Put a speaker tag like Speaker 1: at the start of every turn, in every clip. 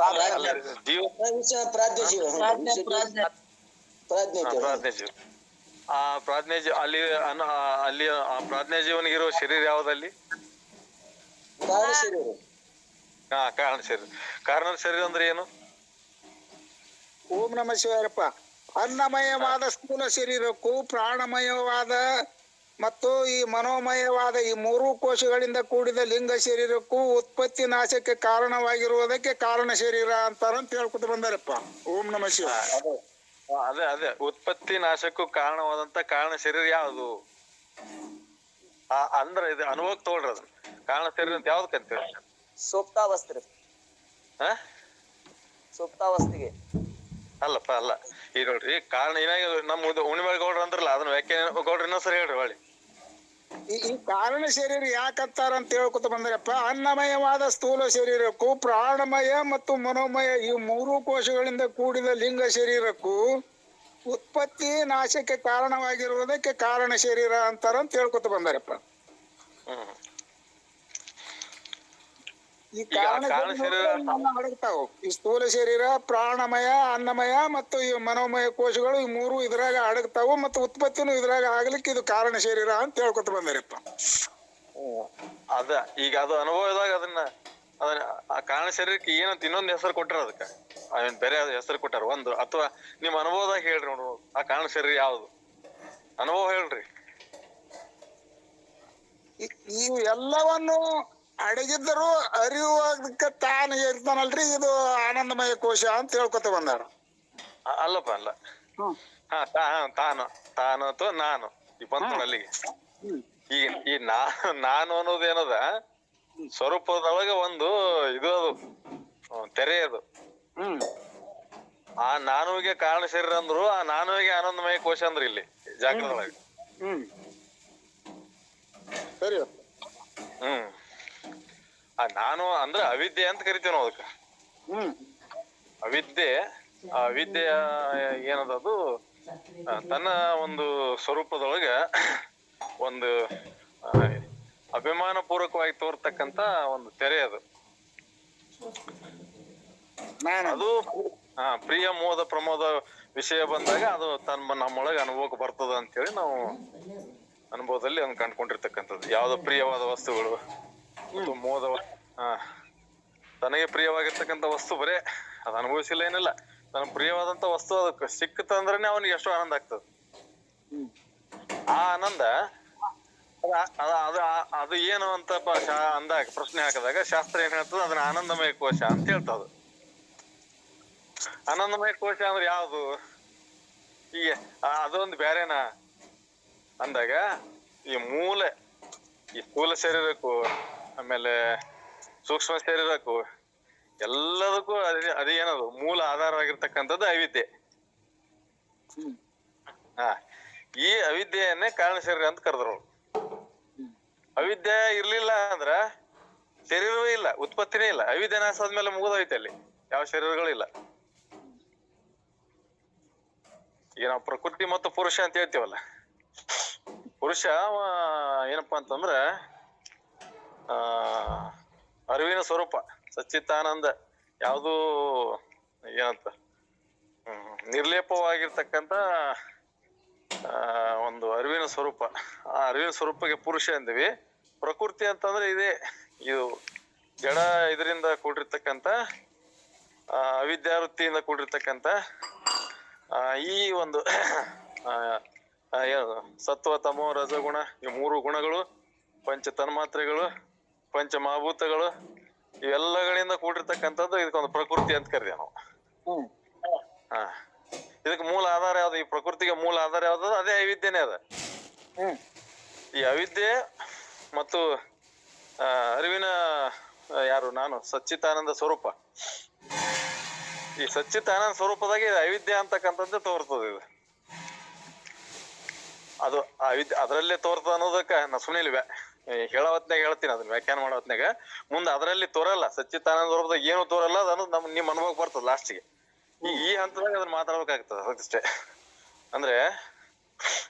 Speaker 1: ಅಲ್ಲ, ಜೀವ
Speaker 2: ಪ್ರಾಜ್ಞ.
Speaker 3: ಪ್ರಾಜ್ಞೆ
Speaker 2: ಜೀವ.
Speaker 1: ಆ ಪ್ರಾಜ್ಞೆ ಜೀವ ಅಲ್ಲಿ ಅಲ್ಲಿ ಆ ಪ್ರಾಜ್ಞೆ ಜೀವನಿಗಿರೋ ಶರೀರ ಯಾವ್ದಲ್ಲಿ?
Speaker 2: ಕಾರಣ ಶರೀರ.
Speaker 1: ಹಾ ಕಾರಣ ಶರೀರ. ಕಾರಣ ಶರೀರ ಅಂದ್ರೆ ಏನು?
Speaker 4: ಓಂ ನಮ ಶಿವರಪ್ಪ ಅನ್ನಮಯವಾದ ಸ್ಥೂಲ ಶರೀರಕ್ಕೂ ಪ್ರಾಣಮಯವಾದ ಮತ್ತು ಈ ಮನೋಮಯವಾದ ಈ ಮೂರು ಕೋಶಗಳಿಂದ ಕೂಡಿದ ಲಿಂಗ ಶರೀರಕ್ಕೂ ಉತ್ಪತ್ತಿ ನಾಶಕ್ಕೆ ಕಾರಣವಾಗಿರುವುದಕ್ಕೆ ಕಾರಣ ಶರೀರ ಅಂತಾರ ಅಂತ ಹೇಳ್ಕೊತ ಬಂದಾರಪ್ಪ. ಓಂ ನಮ ಶಿವ
Speaker 1: ಅದೇ. ಹಾ, ಅದೇ ಅದೇ. ಉತ್ಪತ್ತಿ ನಾಶಕ್ಕೂ ಕಾರಣವಾದಂತ ಕಾರಣ ಶರೀರ ಯಾವುದು? ಆ ಅಂದ್ರೆ ಇದು ಅನುಭವಕ್ಕೆ ತಗೊಳ್ರಿ ಅದನ್ನ. ಕಾರಣ ಶರೀರ ಅಂತ ಯಾವ್ದು ಕಂತೀವಿ
Speaker 3: ಸುಪ್ತಾವಸ್ಥೆ
Speaker 1: ಸೂಕ್ತಾವಸ್ತಿಗೆ
Speaker 3: ಸುಪ್ತಾವಸ್ಥೆಗೆ
Speaker 1: ಅಲ್ಲಪ್ಪ ಅಲ್ಲ. ಈಗ ನೋಡ್ರಿ ಕಾರಣ ಏನಾಗ ನಮ್ಮ ಉಣಿಮೆ ಗೌಡ್ರ ಅಂದ್ರಲ್ಲ ಅದನ್ನ ವ್ಯಾಖ್ಯಾನ ಗೌಡ್ರ ಇನ್ನೊಂದ್ಸರಿ ಹೇಳ್ರಿ ಹೊಳ್ಳಿ.
Speaker 4: ಈ ಕಾರಣ ಶರೀರ ಯಾಕತ್ತಾರ ಅಂತ ಹೇಳ್ಕೊತ ಬಂದ್ರಪ್ಪ, ಅನ್ನಮಯವಾದ ಸ್ಥೂಲ ಶರೀರಕ್ಕೂ ಪ್ರಾಣಮಯ ಮತ್ತು ಮನೋಮಯ ಈ ಮೂರು ಕೋಶಗಳಿಂದ ಕೂಡಿದ ಲಿಂಗ ಶರೀರಕ್ಕೂ ಉತ್ಪತ್ತಿ ನಾಶಕ್ಕೆ ಕಾರಣವಾಗಿರುವುದಕ್ಕೆ ಕಾರಣ ಶರೀರ ಅಂತಾರ ಅಂತ ಹೇಳ್ಕೊತ ಬಂದಾರಪ್ಪ. ಈ ಕಾರಣ ಅಡಗ್ತಾವು ಈ ಸ್ಥೂಲ ಶರೀರ ಪ್ರಾಣಮಯ ಅನ್ನಮಯ ಮತ್ತು ಈ ಮನೋಮಯ ಕೋಶಗಳು ಈ ಮೂರು ಇದ್ರಾಗ ಅಡಗ್ತಾವು ಮತ್ತು ಉತ್ಪತ್ತಿನೂ ಇದ್ರಾಗ ಆಗ್ಲಿಕ್ಕೆ ಇದು ಕಾರಣ ಶರೀರ ಅಂತ ಹೇಳ್ಕೊತ ಬಂದಿರಪ್ಪ.
Speaker 1: ಅದ ಈಗ ಅದು ಅನುಭವದಾಗ ಅದನ್ನ ಅದನ್ನ ಆ ಕಾರಣ ಶರೀರಕ್ಕೆ ಏನಂತ ಇನ್ನೊಂದು ಹೆಸರು ಕೊಟ್ಟಾರ ಅದಕ್ಕ. ಅವನ್ ಬೇರೆ ಹೆಸರು ಕೊಟ್ಟಾರ ಒಂದು ಅಥವಾ ನಿಮ್ ಅನುಭವದಾಗ ಹೇಳ್ರಿ ನೋಡು ಆ ಕಾರಣ ಶರೀರ ಯಾವ್ದು? ಅನುಭವ ಹೇಳ್ರಿ.
Speaker 4: ನೀವು ಎಲ್ಲವನ್ನು ಅಡಗಿದ್ದರೂ ಅರಿಯುವುದಕ್ಕೆ ತಾನು ಇರ್ತಾನಲ್ರಿ? ಇದು ಆನಂದಮಯ ಕೋಶ ಅಂತ ಹೇಳ್ಕೊತ ಬಂದಾರ.
Speaker 1: ಅಲ್ಲಪ್ಪ ಅಲ್ಲ. ಹಾ ತಾನು ತಾನು ಅಥವಾ ನಾನು ಈ ಬಂತು ಅಲ್ಲಿಗೆ. ಈ ಈ ನಾನು ನಾನು ಸ್ವರೂಪದೊಳಗೆ ಒಂದು ಇದು ಅದು ತೆರೆ ಅದು. ಆ ನಾನುಗೆ ಕಾರಣ ಶರೀರ ಅಂದ್ರು ಆ ನಾನುಗೆ ಆನಂದಮಯ ಕೋಶ ಅಂದ್ರ ಇಲ್ಲಿ ಜಾಗೃತೊಳಗ
Speaker 4: ಹ್ಮ್. ಸರಿ.
Speaker 1: ಹ್ಮ್. ಆ ನಾನು ಅಂದ್ರೆ ಅವಿದ್ಯೆ ಅಂತ ಕರಿತೀವಿ ನಾವು ಅದಕ್ಕ.
Speaker 4: ಹ್ಮ್.
Speaker 1: ಅವಿದ್ಯೆ ಆ ಅವಿದ್ಯೆಯ ಏನದ ಅದು? ತನ್ನ ಒಂದು ಸ್ವರೂಪದೊಳಗ ಒಂದು ಆ, ಅಭಿಮಾನ ಪೂರ್ವಕವಾಗಿ ತೋರ್ತಕ್ಕಂತ ಒಂದು ತೆರೆ ಅದು.
Speaker 4: ನಾನು.
Speaker 1: ಅದು ಹಾ ಪ್ರಿಯ ಮೋದ ಪ್ರಮೋದ ವಿಷಯ ಬಂದಾಗ ಅದು ತನ್ನ ನಮ್ಮೊಳಗೆ ಅನುಭವಕ್ಕೆ ಬರ್ತದ ಅಂತೇಳಿ ನಾವು ಅನುಭವದಲ್ಲಿ ಅದನ್ನ ಕಂಡ್ಕೊಂಡಿರ್ತಕ್ಕಂಥದ್ದು. ಯಾವ್ದೋ ಪ್ರಿಯವಾದ ವಸ್ತುಗಳು. ಮತ್ತು ಹಾ ತನಗೆ ಪ್ರಿಯವಾಗಿರ್ತಕ್ಕಂತ ವಸ್ತು ಬರೇ, ಅದು ಅನುಭವಿಸಿಲ್ಲ ಏನಿಲ್ಲ. ತನಗೆ ಪ್ರಿಯವಾದಂತ ವಸ್ತು ಅದಕ್ಕೆ ಸಿಕ್ಕತಂದ್ರೆ ಅವನಿಗೆ ಎಷ್ಟೋ ಆನಂದ ಆಗ್ತದ. ಆ ಆನಂದ, ಅದ- ಅದ- ಅದು ಏನು ಅಂತ ಅಂದಾಗ, ಪ್ರಶ್ನೆ ಹಾಕಿದಾಗ ಶಾಸ್ತ್ರ ಏನ್ ಹೇಳ್ತದ, ಅದನ್ನ ಆನಂದಮಯ ಕೋಶ ಅಂತ ಹೇಳ್ತದ ಆನಂದಮಯ ಕೋಶ ಅಂದ್ರೆ ಯಾವುದು? ಈಗ ಅದೊಂದು ಬ್ಯಾರೇನಾ? ಅಂದಾಗ, ಈ ಮೂಲ, ಈ ಸ್ಥೂಲ ಶರೀರಕ್ಕೂ ಆಮೇಲೆ ಸೂಕ್ಷ್ಮ ಶರೀರಕ್ಕೂ ಎಲ್ಲದಕ್ಕೂ ಅದೇ ಅದೇ ಏನದು ಮೂಲ ಆಧಾರವಾಗಿರ್ತಕ್ಕಂಥದ್ದು ಅವಿದ್ಯೆ. ಹ ಈ ಅವಿದ್ಯೆಯನ್ನೇ ಕಾರಣ ಶರೀರ ಅಂತ ಕರೆದ್ರು. ಅವಿದ್ಯೆ ಇರ್ಲಿಲ್ಲ ಅಂದ್ರ ಶರೀರವೇ ಇಲ್ಲ ಉತ್ಪತ್ತಿನೇ ಇಲ್ಲ. ಅವಿದ್ಯೆ ನಾಶ ಆದ್ಮೇಲೆ ಮುಗಿದೋಯ್ತು ಅಲ್ಲಿ. ಯಾವ ಶರೀರಗಳಿಲ್ಲ ಈಗ ನಾವು ಪ್ರಕೃತಿ ಮತ್ತು ಪುರುಷ ಅಂತ ಹೇಳ್ತೀವಲ್ಲ. ಪುರುಷ ಏನಪ್ಪಾ ಅಂತಂದ್ರ ಆ ಅರಿವಿನ ಸ್ವರೂಪ ಸಚ್ಚಿತ್ತಾನಂದ ಯಾವುದು ಏನಂತ ನಿರ್ಲೇಪವಾಗಿರ್ತಕ್ಕಂಥ ಒಂದು ಅರಿವಿನ ಸ್ವರೂಪ. ಆ ಅರಿವಿನ ಸ್ವರೂಪಕ್ಕೆ ಪುರುಷ ಅಂತೀವಿ ಪ್ರಕೃತಿ ಅಂತಂದ್ರೆ ಇದೇ ಇದು ಜಡ ಇದರಿಂದ ಕೂಡಿರ್ತಕ್ಕಂಥ ಆ, ಅವಿದ್ಯಾವೃತ್ತಿಯಿಂದ ಕೂಡಿರ್ತಕ್ಕಂಥ ಈ ಒಂದು ಸತ್ವ ತಮೋ ರಜಗುಣ ಈ ಮೂರು ಗುಣಗಳು ಪಂಚ ತನ್ಮಾತ್ರೆಗಳು ಪಂಚ ಮಹಾಭೂತಗಳು ಇವೆಲ್ಲಗಳಿಂದ ಕೂಡಿರ್ತಕ್ಕಂಥದ್ದು ಇದಕ್ಕೊಂದು ಪ್ರಕೃತಿ ಅಂತ ಕರಿತೀವಿ ನಾವು. ಹಾ. ಇದಕ್ಕೆ ಮೂಲ ಆಧಾರ ಯಾವ್ದು? ಈ ಪ್ರಕೃತಿಗೆ ಮೂಲ ಆಧಾರ ಯಾವ್ದು ಅದೇ ಅವಿದ್ಯೆನೇ ಅದ.
Speaker 4: ಹ್ಮ್.
Speaker 1: ಈ ಅವಿದ್ಯೆ ಮತ್ತು ಅರಿವಿನ ಯಾರು? ನಾನು ಸಚ್ಚಿತಾನಂದ ಸ್ವರೂಪ. ಈ ಸಚ್ಚಿತಾನಂದ ಸ್ವರೂಪದಾಗೆ ಅವಿದ್ಯೆ ಅಂತಕ್ಕಂಥದ್ದೇ ತೋರ್ತದೆ ಇದು. ಅದು ಅವಿದ್ಯೆ ಅದರಲ್ಲೇ ತೋರ್ತದ ಅನ್ನೋದಕ್ಕ ನಾ ಸುಮ್ಮನೆ ಹೇಳೋ ಹೊತ್ನಾಗ ಹೇಳ್ತೀನಿ ಅದನ್ನ ವ್ಯಾಖ್ಯಾನ ಮಾಡೋ ಹೊತ್ನಾಗ ಮುಂದೆ ಅದರಲ್ಲಿ ತೋರಲ್ಲ ಸಚ್ಚಿತಾನಂದ ಸ್ವರೂಪದಾಗ ಏನು ತೋರಲ್ಲ ಅದು ನಮ್ಮ ನಮ್ ನಿಮ್ ಅನುಭವಕ್ಕೆ ಬರ್ತದೆ ಲಾಸ್ಟಿಗೆ ಈ ಈ ಹಂತದಾಗ ಅದನ್ನ ಮಾತಾಡ್ಬೇಕಾಗ್ತದೆ, ಅದಕ್ಕಷ್ಟೇ. ಅಂದ್ರೆ,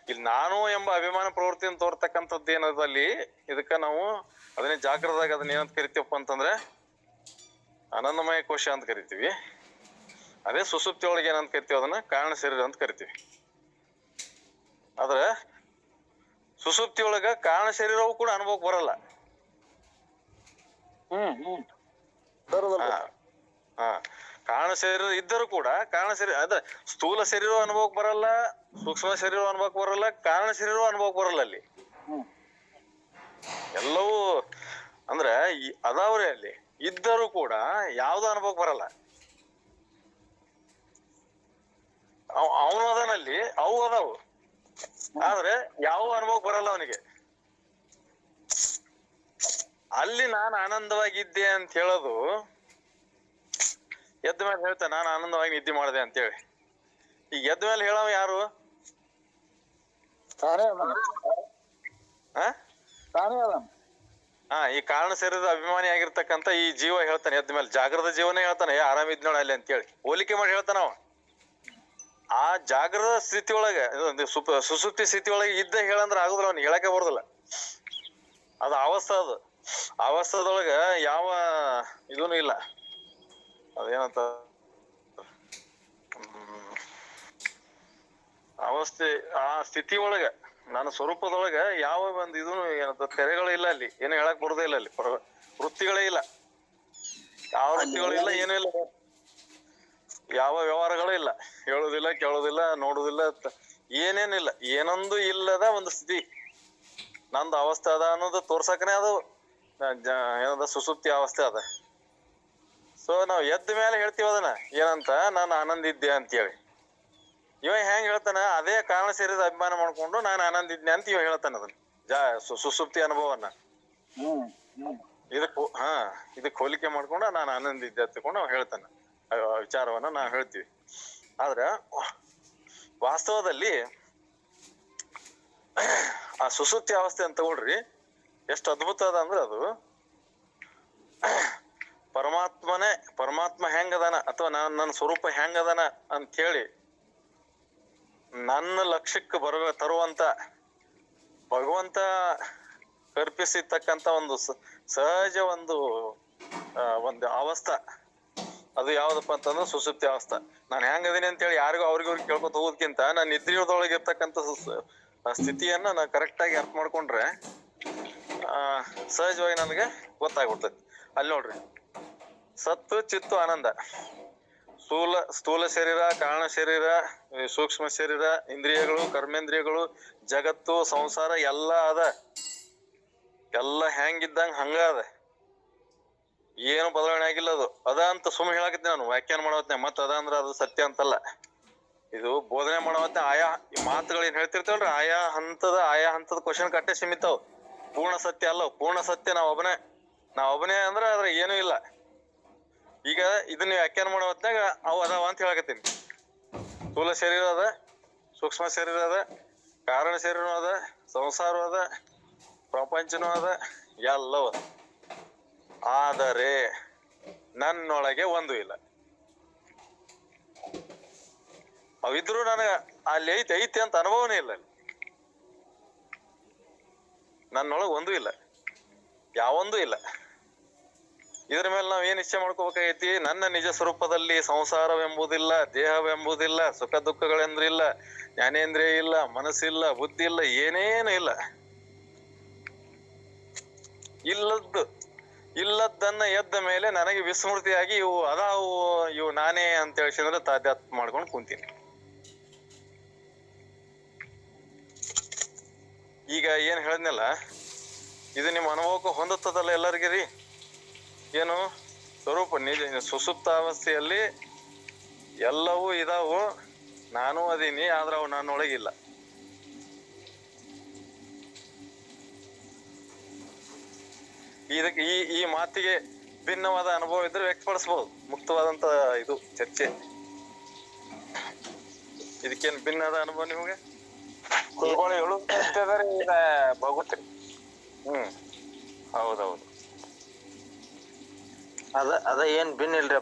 Speaker 1: ಇಲ್ಲಿ ನಾನು ಎಂಬ ಅಭಿಮಾನ ಪ್ರವೃತ್ತಿಯನ್ನು ತೋರ್ತಕ್ಕಂಥದ್ದು ಏನದ ಅಲ್ಲಿ ಇದಕ್ಕ ನಾವು ಅದನ್ನೇ ಜಾಗ್ರದಾಗ ಅದನ್ನ ಏನಂತ ಕರಿತೀವಪ್ಪ ಅಂತಂದ್ರೆ ಆನಂದಮಯ ಕೋಶ ಅಂತ ಕರಿತೀವಿ. ಅದೇ ಸುಸುಪ್ತಿ ಒಳಗೆ ಏನಂತ ಕರಿತೀವಿ, ಅದನ್ನ ಕಾರಣ ಶರೀರ ಅಂತ ಕರಿತೀವಿ. ಆದ್ರೆ ಸುಸುಪ್ತಿ ಒಳಗ ಕಾರಣ ಶರೀರವು ಕೂಡ ಅನುಭವಕ್ಕೆ ಬರಲ್ಲ. ಹಾ ಹಾ. ಕಾರಣ ಶರೀರ ಇದ್ದರೂ ಕೂಡ ಕಾರಣ ಶರೀರ ಅದ ಸ್ಥೂಲ ಶರೀರ ಅನುಭವಕ್ಕೆ ಬರಲ್ಲ ಸೂಕ್ಷ್ಮ ಶರೀರ ಅನುಭವಕ್ಕೆ ಬರಲ್ಲ ಕಾರಣ ಶರೀರ ಅನುಭವಕ್ಕೆ ಬರಲ್ಲ ಅಲ್ಲಿ. ಎಲ್ಲವೂ ಅಂದ್ರೆ ಅದಾವ್ರೆ ಅದಾವ್ರಿ ಅಲ್ಲಿ. ಇದ್ದರೂ ಕೂಡ ಯಾವ್ದು ಅನುಭವಕ್ಕೆ ಬರಲ್ಲ. ಅವನು ಅದಾನಲ್ಲಿ ಅವು ಅದಾವು. ಆದ್ರೆ ಯಾವ ಅನುಭವ ಬರಲ್ಲ ಅವನಿಗೆ. ಅಲ್ಲಿ ನಾನು ಆನಂದವಾಗಿದ್ದೆ ಅಂತ ಹೇಳೋದು ಎದ್ದ ಮೇಲೆ ಹೇಳ್ತಾನೆ ನಾನು ಆನಂದವಾಗಿ ನಿದ್ದೆ ಮಾಡಿದೆ ಅಂತೇಳಿ. ಈಗ ಎದ್ದ ಮೇಲೆ ಹೇಳವ ಯಾರು? ಹಾ ಈ ಕಾರಣ ಸೇರಿದ ಅಭಿಮಾನಿ ಆಗಿರ್ತಕ್ಕಂತ ಈ ಜೀವ ಹೇಳ್ತಾನೆ ಎದ್ದ ಮೇಲೆ. ಜಾಗೃತ ಜೀವನ ಹೇಳ್ತಾನೆ ಏ ಆರಾಮಿದ್ ನೋಡ ಅಲ್ಲಿ ಅಂತೇಳಿ. ಹೋಲಿಕೆ ಮಾಡಿ ಹೇಳ್ತಾನ ಅವ. ಆ ಜಾಗೃತ ಸ್ಥಿತಿ ಒಳಗೆ ಸುಸುಪ್ತಿ ಸ್ಥಿತಿ ಒಳಗೆ ಇದ್ದ ಹೇಳಂದ್ರ ಆಗುದಿಲ್ಲ ಅವ್ನ ಹೇಳಕ್ಕೆ ಬರುದಿಲ್ಲ. ಅದ ಅವಸ್ಥ ಅದು. ಅವಸ್ಥದೊಳಗ ಯಾವ ಇದೂನು ಇಲ್ಲ. ಅದೇನಂತ. ಅವಸ್ಥೆ, ಆ ಸ್ಥಿತಿ ಒಳಗ ನನ್ನ ಸ್ವರೂಪದೊಳಗ ಯಾವ ಒಂದ್ ಇದೂನು ಏನಂತ ತೆರೆಗಳು ಇಲ್ಲ ಅಲ್ಲಿ. ಏನು ಹೇಳಕ್ ಬರೋದೇ ಇಲ್ಲ ಅಲ್ಲಿ. ವೃತ್ತಿಗಳೇ ಇಲ್ಲ. ಯಾವ ವೃತ್ತಿಗಳು ಇಲ್ಲ, ಏನೂ ಇಲ್ಲ. ಯಾವ ವ್ಯವಹಾರಗಳು ಇಲ್ಲ. ಹೇಳುದಿಲ್ಲ ಕೇಳೋದಿಲ್ಲ ನೋಡುದಿಲ್ಲ ಏನೇನಿಲ್ಲ. ಏನೊಂದು ಇಲ್ಲದ ಒಂದು ಸ್ಥಿತಿ. ನಂದು ಅವಸ್ಥೆ ಅದ ಅನ್ನೋದು ತೋರ್ಸಕನೇ ಅದು ಏನದ ಸುಸುಪ್ತಿ ಅವಸ್ಥೆ ಅದ. ಸೊ ನಾವು ಎದ್ದ ಮೇಲೆ ಹೇಳ್ತೀವಿ ಅದನ್ನ. ಏನಂತ ನಾನು ಆನಂದ ಇದ್ದೆ ಅಂತೇಳಿ. ಇವ ಹೆಂಗ್ ಹೇಳ್ತಾನ ಅದೇ ಕಾರಣ ಸೇರಿದ ಅಭಿಮಾನ ಮಾಡ್ಕೊಂಡು ನಾನು ಆನಂದ ಇದ್ನೆ ಅಂತ ಇವ ಹೇಳ್ತಾನ ಅದನ್ನ. ಜಾ ಸು- ಸುಸುಪ್ತಿ
Speaker 4: ಅನುಭವನ.
Speaker 1: ಇದಕ್ ಹಾ ಇದಕ್ ಹೋಲಿಕೆ ಮಾಡ್ಕೊಂಡು ನಾನು ಆನಂದ ಇದ್ದೆ ಅಂತಕೊಂಡು ನಾವು ಹೇಳ್ತಾನ. ವಿಚಾರವನ್ನ ನಾವು ಹೇಳ್ತೀವಿ. ಆದ್ರ, ವಾಸ್ತವದಲ್ಲಿ ಆ ಸುಸುತ್ತಿ ಅವಸ್ಥೆ ಅಂತ ತಗೊಳ್ರಿ ಎಷ್ಟು ಅದ್ಭುತ ಅದ ಅಂದ್ರೆ ಅದು ಪರಮಾತ್ಮನೇ, ಪರಮಾತ್ಮ ಹೆಂಗದಾನ ಅಥವಾ ನಾನು ನನ್ನ ಸ್ವರೂಪ ಹೆಂಗದಾನ ಅಂತ ಹೇಳಿ ನನ್ನ ಲಕ್ಷ್ಯಕ್ಕೆ ಬರ, ತರುವಂತ ಭಗವಂತ ಕಲ್ಪಿಸಿರ್ತಕ್ಕಂತ ಒಂದು ಸಹಜ ಒಂದು ಒಂದು ಅವಸ್ಥಾ. ಅದು ಯಾವ್ದಪ್ಪ ಅಂತಂದ್ರೆ ಸುಸುಪ್ತಿ ಅವಸ್ಥೆ ನಾನು ಹೆಂಗದೀನಿ ಅಂತೇಳಿ ಯಾರಿಗೂ ಅವ್ರಿಗೆ ಅವ್ರಿಗೆ ಕೇಳ್ಕೊತ ಹೋಗೋದಕ್ಕಿಂತ ನಾನು ನಿದ್ರೆಯೊಳಗೆ ಇರ್ತಕ್ಕಂಥ ಸ್ಥಿತಿಯನ್ನ ನಾನು ಕರೆಕ್ಟ್ ಆಗಿ ಅರ್ಥ ಮಾಡ್ಕೊಂಡ್ರೆ, ಆ, ಸಹಜವಾಗಿ ನನಗೆ ಗೊತ್ತಾಗ್ಬಿಡ್ತೈತಿ. ಅಲ್ಲಿ ನೋಡ್ರಿ. ಸತ್ತು, ಚಿತ್ತು, ಆನಂದ. ಸ್ಥೂಲ ಸ್ಥೂಲ ಶರೀರ, ಕಾರಣ ಶರೀರ ಸೂಕ್ಷ್ಮ ಶರೀರ, ಇಂದ್ರಿಯಗಳು, ಕರ್ಮೇಂದ್ರಿಯಗಳು, ಜಗತ್ತು, ಸಂಸಾರ ಎಲ್ಲ ಅದ. ಎಲ್ಲ ಹೆಂಗಿದ್ದಂಗ ಹಂಗ ಅದ. ಏನು ಬದಲಾವಣೆ ಆಗಿಲ್ಲ ಅದು. ಅದ ಅಂತ ಸುಮ್ಮನೆ ಹೇಳಕತ್ತೆ ನಾನು, ವ್ಯಾಖ್ಯಾನ ಮಾಡೋತ್ನೆ ಮತ್ತ ಅದ ಅಂದ್ರ ಅದು ಸತ್ಯ ಅಂತಲ್ಲ. ಇದು ಬೋಧನೆ ಮಾಡೋತ್ತೆ ಆಯಾ ಈ ಮಾತುಗಳು ಏನ್ ಹೇಳ್ತಿರ್ತೇವಲ್ರಿ? ಆಯಾ ಹಂತದ ಆಯಾ ಹಂತದ ಕ್ವಶನ್ ಕಟ್ಟೆ ಸೀಮಿತವು. ಪೂರ್ಣ ಸತ್ಯ ಅಲ್ಲ, ಪೂರ್ಣ ಸತ್ಯ ನಾವ್ ಒಬ್ಬನೇ. ನಾವ್ ಒಬ್ಬನೇ ಅಂದ್ರ ಅದ್ರ ಏನೂ ಇಲ್ಲ. ಈಗ ಇದನ್ನ ವ್ಯಾಖ್ಯಾನ ಮಾಡೋ ಹೊತ್ನಾಗ ಅವು ಅದಾವ ಅಂತ ಹೇಳಕತ್ತೀನಿ. ಸ್ಥೂಲ ಶರೀರ ಅದ, ಸೂಕ್ಷ್ಮ ಶರೀರ ಅದ, ಕಾರಣ ಶರೀರನೂ ಅದ ಸಂಸಾರ ಅದ, ಪ್ರಪಂಚನೂ ಅದ, ಎಲ್ಲವೂ ಆದರೆ ನನ್ನೊಳಗೆ ಒಂದು ಇಲ್ಲ. ಅವಿದ್ರು ನನಗ ಅಲ್ಲಿ ಐತಿ ಐತಿ ಅಂತ ಅನುಭವನೇ ಇಲ್ಲ ಅಲ್ಲಿ. ನನ್ನೊಳಗೆ ಒಂದು ಇಲ್ಲ. ಯಾವೊಂದು ಇಲ್ಲ. ಇದ್ರ ಮೇಲೆ ನಾವು ಏನ್ ಇಚ್ಛೆ ಮಾಡ್ಕೋಬೇಕಾಗೈತಿ? ನನ್ನ ನಿಜ ಸ್ವರೂಪದಲ್ಲಿ ಸಂಸಾರವೆಂಬುದಿಲ್ಲ, ದೇಹವೆಂಬುದಿಲ್ಲ, ಸುಖ ದುಃಖಗಳೆಂದ್ರಿಲ್ಲ, ಜ್ಞಾನೇಂದ್ರಿಯ ಇಲ್ಲ, ಮನಸ್ಸಿಲ್ಲ, ಬುದ್ಧಿ ಇಲ್ಲ, ಏನೇನು ಇಲ್ಲ. ಇಲ್ಲದ್ದು ಇಲ್ಲದ್ದನ್ನ ಎದ್ದ ಮೇಲೆ ನನಗೆ ವಿಸ್ಮೃತಿಯಾಗಿ ಇವು ಅದಾವು, ಇವು ನಾನೇ ಅಂತ ಹೇಳಿಸಿದ್ರೆ ತಾದ್ಯಾತ್ ಮಾಡ್ಕೊಂಡು ಕುಂತೀನಿ. ಈಗ ಏನ್ ಹೇಳಿದ್ನಲ್ಲ, ಇದು ನಿಮ್ಮ ಅನುಭವಕ್ಕೆ ಹೊಂದುತ್ತದಲ್ಲ ಎಲ್ಲರಿಗೆ ರೀ ಏನು? ಸ್ವರೂಪ ನಿಜ, ಸುಸುಪ್ತ ಅವಸ್ಥೆಯಲ್ಲಿ ಎಲ್ಲವೂ ಇದಾವು. ನಾನು ಅದೀನಿ, ಆದ್ರೆ ಅವು ನನ್ನೊಳಗಿಲ್ಲ. ಇದಕ್ಕೆ ಈ ಈ ಮಾತಿಗೆ ಭಿನ್ನವಾದ ಅನುಭವ ಇದ್ರೆ ವ್ಯಕ್ತಪಡಿಸಬಹುದು ಮುಕ್ತವಾದಂತ ಇದು ಚರ್ಚೆ. ಇದಕ್ಕೇನ್ ಭಿನ್ನದ ಅನುಭವ ನಿಮಗೆ?
Speaker 5: ಬಗುತ್ರಿ
Speaker 1: ಹ್ಮ್. ಹೌದೌದು.
Speaker 5: ಅದ ಅದ ಏನ್ ಭಿನ್ನ ಇಲ್ರಿ